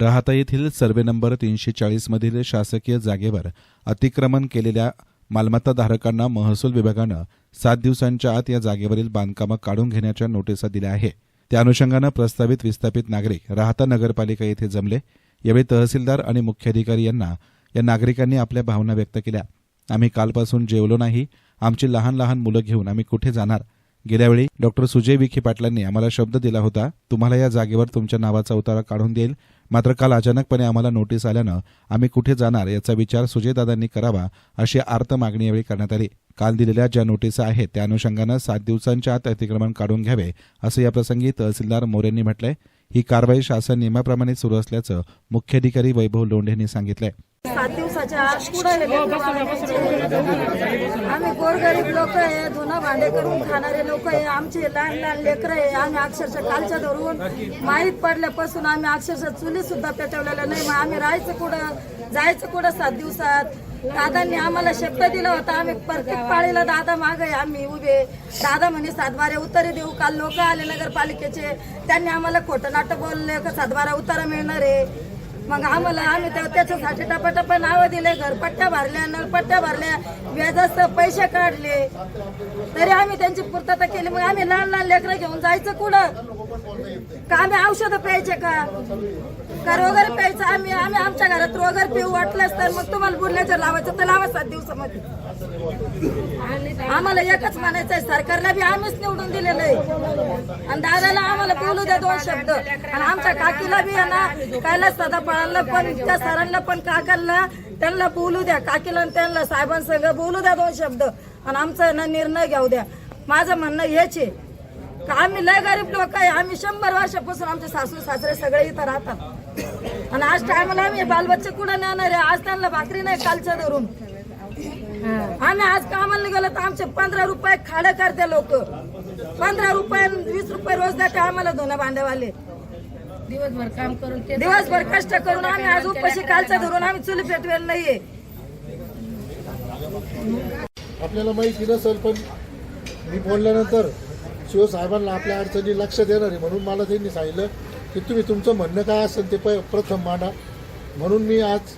राहता येथील survey number तीनशे चाळीसमधील शासकीय जागेवर अतिक्रमण केलेल्या मालमत्ताधारकांना महसूल विभागानं सात दिवसांच्या आत या जागेवरील बांधकामं काढून घेण्याच्या नोटिसा दिल्या आहे. त्या अनुषंगानं प्रस्तावित विस्थापित नागरिक राहता नगरपालिका येथे जमले. यावेळी तहसीलदार आणि मुख्याधिकारी यांना या नागरिकांनी आपल्या भावना व्यक्त केल्या. आम्ही कालपासून जेवलो नाही. आमची लहान लहान मुलं घेऊन आम्ही कुठे जाणार? गेल्यावेळी डॉक्टर सुजय विखे पाटलांनी आम्हाला शब्द दिला होता तुम्हाला या जागेवर तुमच्या नावाचा उतारा काढून देईल. मात्र काल अचानकपणे आम्हाला नोटीस आल्यानं आम्ही कुठे जाणार याचा विचार सुजयदादांनी करावा अशी आर्त मागणी यावेळी करण्यात आली. काल दिलेल्या ज्या नोटिसा आहेत त्या अनुषंगानं सात दिवसांच्या आत अतिक्रमण काढून घ्यावे असं याप्रसंगी तहसीलदार मोरेंनी म्हटलंय. ही कारवाई शासन नियमाप्रमाणे सुरू असल्याचं मुख्याधिकारी वैभव लोंढे यांनी आहे सात दिवसाच्या आत पुढे आम्ही गोरगरीब लोक आहे धुणं भांडे करून खाणारे लोक आहे आमचे लहान लहान लेकरं आहे आम्ही अक्षरशः कालच्या धरून माहीत पडल्यापासून आम्ही अक्षरशः चुली सुद्धा पेटवलेल्या नाही. मग आम्ही राहायचं कुठं? जायचं कुठं सात दिवसात? दादांनी आम्हाला शब्द दिला होता आम्ही प्रत्येक पाळीला दादा माग आहे आम्ही उभे. दादा म्हणे सातबारे उतारे देऊ. काल लोक आले नगरपालिकेचे. त्यांनी आम्हाला खोटं नाटक बोलले का सातबारा उतारा मिळणार आहे. मग आम्हाला आम्ही त्या- त्याच्यासाठी टपाटपा नावं दिले घरपट्ट्या भरल्या नळपट्ट्या भरल्या व्याजास्त पैसे काढले. तरी आम्ही त्यांची पूर्तता केली. मग आम्ही लहान लहान लेकरं घेऊन जायचं कुठं? का आम्ही औषधं प्यायचे का? का रोगर प्यायचं? आम्ही आम्ही आमच्या घरात रोगर पिऊ वाटलंच तर मग तुम्हाला बुडण्याचं लावायचं तर लावा सात दिवसामध्ये. आम्हाला एकच म्हणायचं आहे सरकारला बी आम्हीच निवडून दिलेलं आहे. आणि दादाला आम्हाला बोलू द्या दोन शब्द. आणि आमच्या काकीला बी आहे ना कैलास सदा पळाला पण त्या सरांना पण काकांना त्यांना बोलू द्या. काकीला त्यांना साहेबांसंग बोलू द्या दोन शब्द. आणि आमचा ना निर्णय घेऊ द्या. माझं म्हणणं हेच आहे. का आम्ही लय गरीब लोक आहे. आम्ही शंभर वर्षापासून आमचे सासू सासरे सगळे इथं राहतात. आणि आज टायमाला आम्ही बालबच्चे कुठं नेणार आहे? आज त्यांना भाकरी नाही कालच्या धरून. आम्ही आज कामाला गेलो तर आमचे पंधरा रुपये खाडे करते लोक. पंधरा रुपये वीस रुपये रोज देते आम्हाला धुणं भांड्यावाले. दिवसभर काम करून ते दिवसभर कष्ट करून आम्ही आज उपाशी कालच्या धरून आम्ही चुली पेटवेल नाहीये. आपल्याला माहिती नसेल पण मी बोलल्यानंतर शिवसाहेबांना आपल्या अडचणी लक्ष देणार आहे. म्हणून मला त्यांनी सांगितलं की तुम्ही तुमचं म्हणणं काय असेल ते प प्रथम मांडा. म्हणून मी आज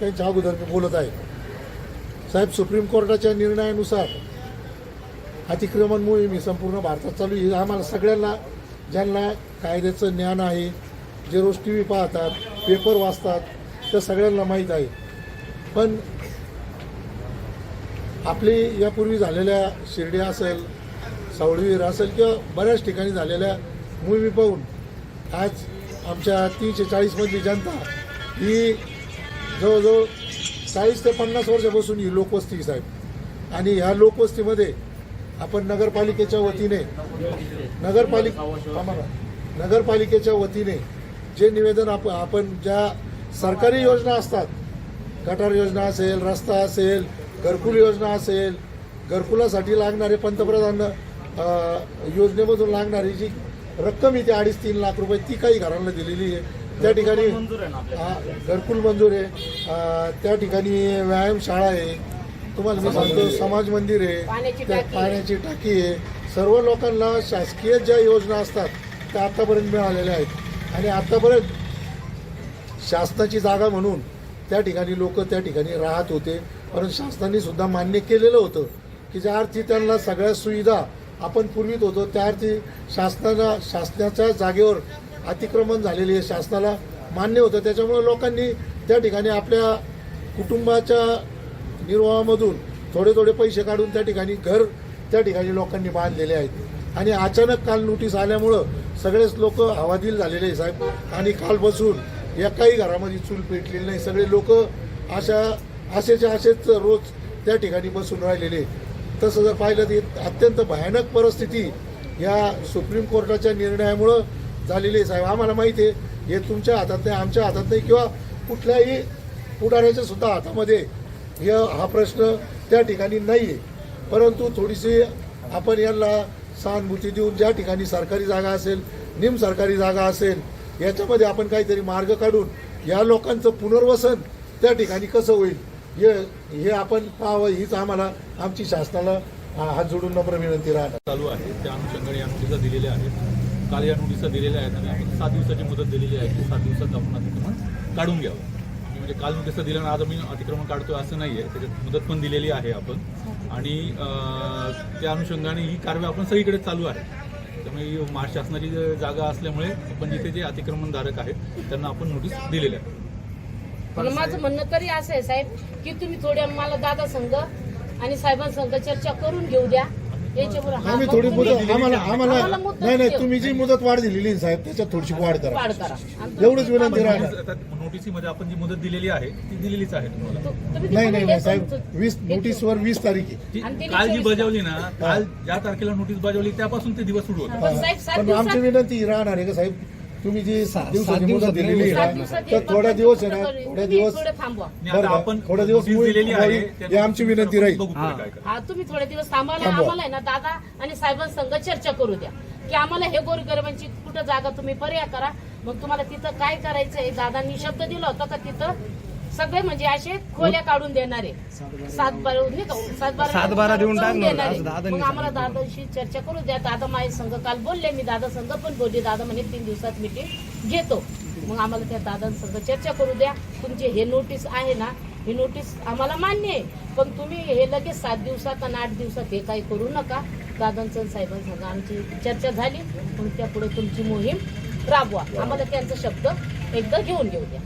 त्यांच्या अगोदर बोलत आहे. साहेब सुप्रीम कोर्टाच्या निर्णयानुसार अतिक्रमण मोहीम ही संपूर्ण भारतात चालू ही आम्हाला सगळ्यांना ज्यांना कायद्याचं ज्ञान आहे जे रोज टी व्ही पाहतात पेपर वाचतात त्या सगळ्यांना माहीत आहे. पण आपली यापूर्वी झालेल्या शिर्डी असेल सावळवीर असेल किंवा बऱ्याच ठिकाणी झालेल्या मोहिमी पाहून आज आमच्या तीनशे चाळीसमधली जनता ही जवळजवळ चाळीस ते पन्नास वर्षापासून ही लोकवस्ती साहेब. आणि ह्या लोकवस्तीमध्ये आपण नगरपालिकेच्या वतीने नगरपालिका आम्हाला नगरपालिकेच्या वतीने जे निवेदन आप आपण ज्या सरकारी योजना असतात गटार योजना असेल रस्ता असेल घरकुल योजना असेल घरकुलासाठी लागणारे पंतप्रधान योजनेमधून लागणारी जी रक्कम आहे ती अडीच तीन लाख रुपये ती काही घरांना दिलेली आहे. त्या ठिकाणी घरकुल मंजूर आहे त्या ठिकाणी व्यायामशाळा आहे. तुम्हाला मी सांगतो समाज मंदिर आहे. त्या पाण्याची टाकी आहे. सर्व लोकांना शासकीय ज्या योजना असतात त्या आतापर्यंत मिळालेल्या आहेत. आणि आतापर्यंत शासनाची जागा म्हणून त्या ठिकाणी लोक त्या ठिकाणी राहत होते. परंतु शासनाने सुद्धा मान्य केलेलं होतं की ज्या अर्थी त्यांना सगळ्या सुविधा आपण पुरवित होतो त्या अर्थी शासनाला शासनाच्या जागेवर अतिक्रमण झालेली आहे. शासनाला मान्य होतं. त्याच्यामुळे लोकांनी त्या ठिकाणी आपल्या कुटुंबाच्या निर्वाहामधून थोडे थोडे पैसे काढून त्या ठिकाणी घर त्या ठिकाणी लोकांनी बांधलेले आहेत. आणि अचानक काल नोटीस आल्यामुळं सगळेच लोक हवादिल झालेले आहे साहेब. आणि कालपासून एकाही घरामध्ये चूल पेटलेली नाही. सगळे लोक अशा असेच्या असेच रोज त्या ठिकाणी बसून राहिलेले तसं जर पाहिलं तर अत्यंत भयानक परिस्थिती या सुप्रीम कोर्टाच्या निर्णयामुळं झालेली आहे साहेब. आम्हाला माहिती आहे हे तुमच्या हातात नाही आमच्या हातात नाही किंवा कुठल्याही पुढाऱ्याच्या सुद्धा हातामध्ये हे हा प्रश्न त्या ठिकाणी नाही आहे परंतु थोडीशी आपण यांना सहानुभूती देऊन ज्या ठिकाणी सरकारी जागा असेल निम सरकारी जागा असेल याच्यामध्ये आपण काहीतरी मार्ग काढून या लोकांचं पुनर्वसन त्या ठिकाणी कसं होईल हे हे आपण पाहावं हीच आम्हाला आमची शासनाला हात जोडून नम्र विनंती राहणार. चालू आहे. त्या अनुषंगाने या दिलेल्या आहेत. काल या नोटिसा दिलेल्या आहेत आणि आपण सात दिवसाची मुदत दिलेली आहे की सात दिवसात आपण अतिक्रमण काढून घ्यावं. म्हणजे काल नोटिसा दिल्या आज आम्ही अतिक्रमण काढतोय असं नाही आहे त्याच्यात मुदत पण दिलेली आहे आपण. आणि त्या अनुषंगाने ही कारवाई आपण सगळीकडे चालू आहे. त्यामुळे ही महाराष्ट्र शासनाची जागा असल्यामुळे आपण जिथे जे अतिक्रमणधारक आहेत त्यांना आपण नोटीस दिलेल्या आहे पण माझं म्हणणं तरी असं आहे साहेब की तुम्ही थोड्या मला दादा संघ आणि साहेबांसंघ चर्चा करून घेऊ द्या. आम्ही थोडी मुदत आम्हाला आम्हाला नाही नाही. तुम्ही जी मुदत वाढ दिलेली आहे साहेब त्याच्यात थोडीशी वाढ करा. वाढ करा. आणि एवढंच विनंती राहणार. नोटिसीमध्ये आपण जी मुदत दिलेली आहे ती दिलेलीच आहे तुम्हाला. नाही नाही नाही साहेब वीस नोटीसवर वीस तारीख आहे. ती काल जी बजावली ना काल ज्या तारखेला नोटीस बजावली त्यापासून ते दिवस सुरू होते. पण साहेब सात पण आमची विनंती राहणार आहे का साहेब? तुम्ही जी सात दिवसाची मुदत दिवसात दिलेली सात आहे. ना तर पण दिवस आहे ना थोड्या दिवस थोडे थांबवा. बरं? आपण थोडे दिवस मुळी दिलेली आहे ही आमची विनंती राहील. बघू पुढे काय काय हा तुम्ही थोडे दिवस थांबाला थांबवा. आम्हाला आहे ना दादा आणि साहेबांसंग चर्चा करू द्या. की आम्हाला हे गोरगरिबांची कुठं जागा तुम्ही पर्याय करा. मग तुम्हाला तिथं काय करायचंय? दादांनी शब्द दिला होता का तिथं? सगळे म्हणजे असे खोल्या काढून देणारे सात बारा नाही का सात बारा सात बारा देऊन देणारे. मग आम्हाला दादांशी चर्चा करू द्या. दादा माझ्या संघ काल बोलले मी दादा संघ पण बोलले. दादा म्हणे तीन दिवसात मिटिंग घेतो. मग आम्हाला त्या दादांसंग चर्चा करू द्या. तुमचे हे नोटीस आहे ना ही नोटीस आम्हाला मान्य आहे. पण तुम्ही हे लगेच सात दिवसात आणि आठ दिवसात हे काही करू नका. दादांचं साहेबांसंग आमची चर्चा झाली. मग त्या पुढे तुमची मोहीम राबवा. आम्हाला त्यांचा शब्द एकदा घेऊन घेऊ द्या.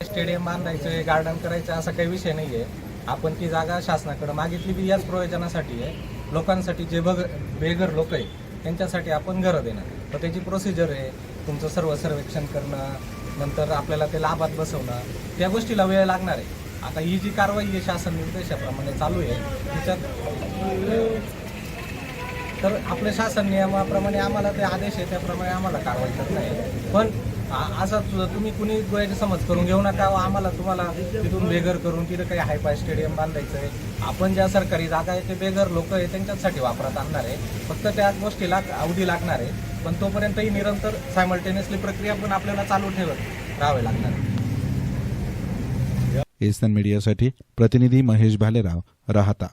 स्टेडियम बांधायचं गार्डन करायचं असा काही विषय नाही आहे आपण ती जागा शासनाकडे मागितली बी याच प्रयोजनासाठी आहे. लोकांसाठी जे बघ बेघर लोक आहे त्यांच्यासाठी आपण घरं देणार. तर त्याची प्रोसिजर आहे तुमचं सर्व सर्वेक्षण करणं नंतर आपल्याला ते लाभात बसवणं त्या गोष्टीला वेळ लागणार आहे. आता ही जी कारवाई आहे शासन निर्देशाप्रमाणे चालू आहे त्याच्यात तर आपल्या शासन नियमाप्रमाणे आम्हाला ते आदेश आहे त्याप्रमाणे आम्हाला कारवाई करणं आहे पण असं असा तुम्ही कुणी गैरसमज करून घेऊ नका आम्हाला तुम्हाला तिथून बेघर करून तिथं काही हायफाय स्टेडियम बांधायचं आहे. आपण ज्या सरकारी जागा आहे ते बेघर लोक आहे त्यांच्यासाठी वापरात आणणार आहे. फक्त त्या गोष्टीला अवधी लागणार आहे. पण तोपर्यंत ही निरंतर सायमल्टेनियसली प्रक्रिया पण आपल्याला चालू ठेवत राहावे लागणार. आहे एसन मीडियासाठी प्रतिनिधी महेश भालेराव राहता.